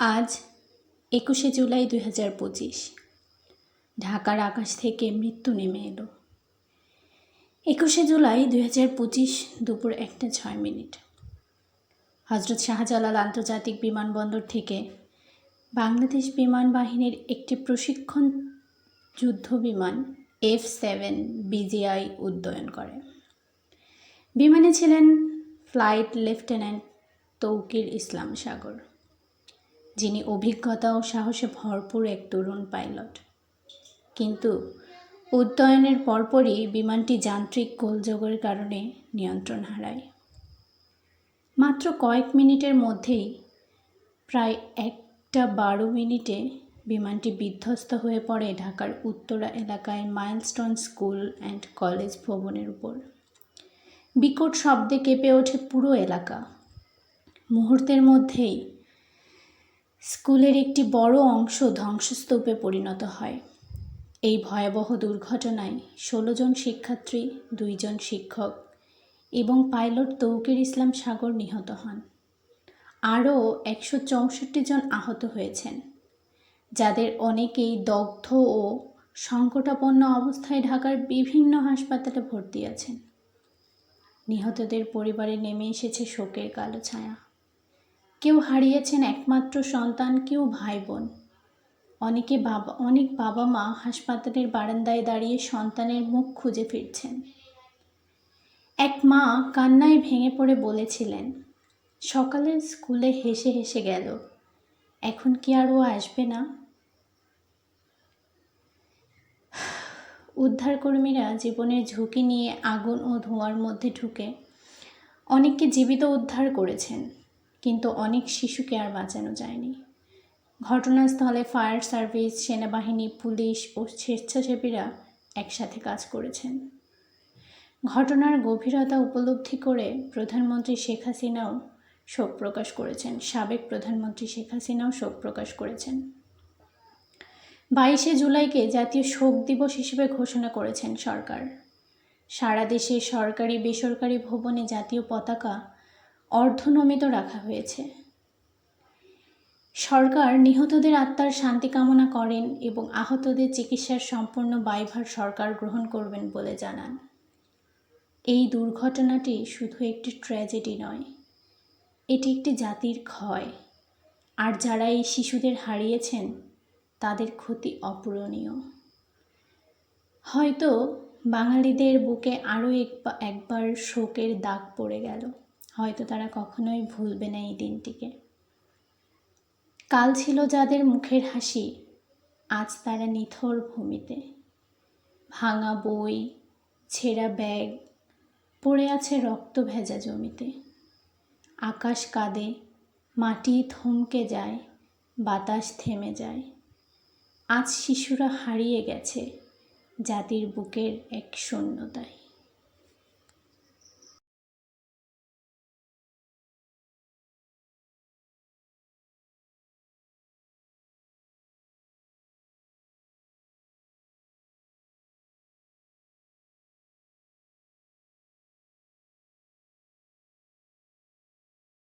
আজ একুশে জুলাই দুই হাজার পঁচিশ। ঢাকার আকাশ থেকে মৃত্যু নেমে এলো। একুশে জুলাই দুই হাজার পঁচিশ দুপুর একটা ছয় মিনিট। হজরত শাহজালাল আন্তর্জাতিক বিমানবন্দর থেকে বাংলাদেশ বিমান বাহিনীর একটি প্রশিক্ষণ যুদ্ধ বিমান এফ সেভেন বিজিআই উড্ডয়ন করে। বিমানে ছিলেন ফ্লাইট লেফটেন্যান্ট তৌকির ইসলাম সাগর। যিনি অভিজ্ঞতা ও সাহসে ভরপুর এক তরুণ পাইলট। কিন্তু উড্ডয়নের পরপরই বিমানটি যান্ত্রিক গোলযোগের কারণে নিয়ন্ত্রণ হারায়। মাত্র কয়েক মিনিটের মধ্যেই প্রায় একটা বারো মিনিটে বিমানটি বিধ্বস্ত হয়ে পড়ে ঢাকার উত্তরা এলাকায় মাইলস্টোন স্কুল অ্যান্ড কলেজ ভবনের উপর। বিকট শব্দে কেঁপে ওঠে পুরো এলাকা। মুহূর্তের মধ্যেই স্কুলের একটি বড় অংশ ধ্বংসস্তূপে পরিণত হয়। এই ভয়াবহ দুর্ঘটনায় ষোলো জন শিক্ষার্থী দুইজন শিক্ষক এবং পাইলট তৌকির ইসলাম সাগর নিহত হন। আরও একশো চৌষট্টি জন আহত হয়েছেন, যাদের অনেকেই দগ্ধ ও সংকটাপন্ন অবস্থায় ঢাকার বিভিন্ন হাসপাতালে ভর্তি আছেন। নিহতদের পরিবারে নেমে এসেছে শোকের কালো ছায়া। কেউ হারিয়েছেন একমাত্র সন্তান, কেউ ভাই বোন অনেকে বাবা, অনেক বাবা মা হাসপাতালের বারান্দায় দাঁড়িয়ে সন্তানের মুখ খুঁজে ফিরছেন। এক মা কান্নায় ভেঙে পড়ে বলেছিলেন, সকালে স্কুলে হেসে হেসে গেল, এখন কি আর ও আসবে না? উদ্ধারকর্মীরা জীবনের ঝুঁকি নিয়ে আগুন ও ধোঁয়ার মধ্যে ঢুকে অনেককে জীবিত উদ্ধার করেছেন। কিন্তু অনেক শিশুকে আর বাঁচানো যায়নি। ঘটনাস্থলে ফায়ার সার্ভিস, সেনাবাহিনী, পুলিশ ও স্বেচ্ছাসেবীরা একসাথে কাজ করেছেন। ঘটনার গভীরতা উপলব্ধি করে প্রধানমন্ত্রী শেখ হাসিনাও শোক প্রকাশ করেছেন। সাবেক প্রধানমন্ত্রী শেখ হাসিনাও শোক প্রকাশ করেছেন। বাইশে জুলাইকে জাতীয় শোক দিবস হিসেবে ঘোষণা করেছেন সরকার। সারা দেশে সরকারি বেসরকারি ভবনে জাতীয় পতাকা অর্ধনমিত রাখা হয়েছে। সরকার নিহতদের আত্মার শান্তি কামনা করেন এবং আহতদের চিকিৎসার সম্পূর্ণ ব্যয়ভার সরকার গ্রহণ করবেন বলে জানান। এই দুর্ঘটনাটি শুধু একটি ট্র্যাজেডি নয়, এটি একটি জাতির ক্ষয়। আর যারা এই শিশুদের হারিয়েছেন, তাদের ক্ষতি অপূরণীয়। হয়তো বাঙালিদের বুকে আরও একবার শোকের দাগ পড়ে গেল। হয়তো তারা কখনোই ভুলবে না এই দিনটিকে। কাল ছিল যাদের মুখের হাসি, আজ তারা নিথর ভূমিতে। ভাঙা বই, ছেঁড়া ব্যাগ, পড়ে আছে রক্ত ভেজা জমিতে। আকাশ কাঁদে, মাটি থমকে যায়, বাতাস থেমে যায়। আজ শিশুরা হারিয়ে গেছে জাতির বুকের এক শূন্যতায়।